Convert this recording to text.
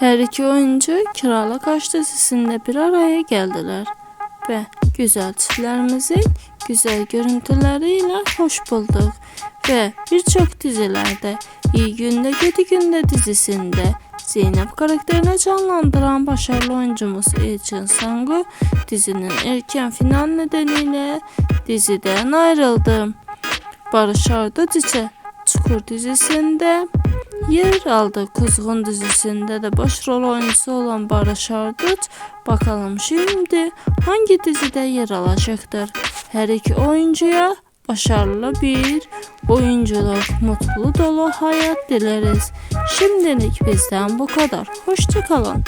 Her iki oyuncu Kiralık Aşk dizisinde bir araya geldiler ve güzel çiftlerimizin güzel görüntüleriyle hoş bulduk ve birçok dizilerde İyi Günde Kötü Günde dizisinde Zeynep karakterini canlandıran başarılı oyuncumuz Elçin Sangu dizinin erken final nedeniyle diziden ayrıldı. Barış Arduç Çukur dizisinde yer aldı. Kuzgun dizisinde de başrol oyuncusu olan Barış Arduç bakalım şimdi hangi dizide yer alacaktır. Her iki oyuncuya başarılı bir oyunculuk, mutlu dolu hayat dileriz. Şimdilik bizden bu kadar. Hoşçakalın.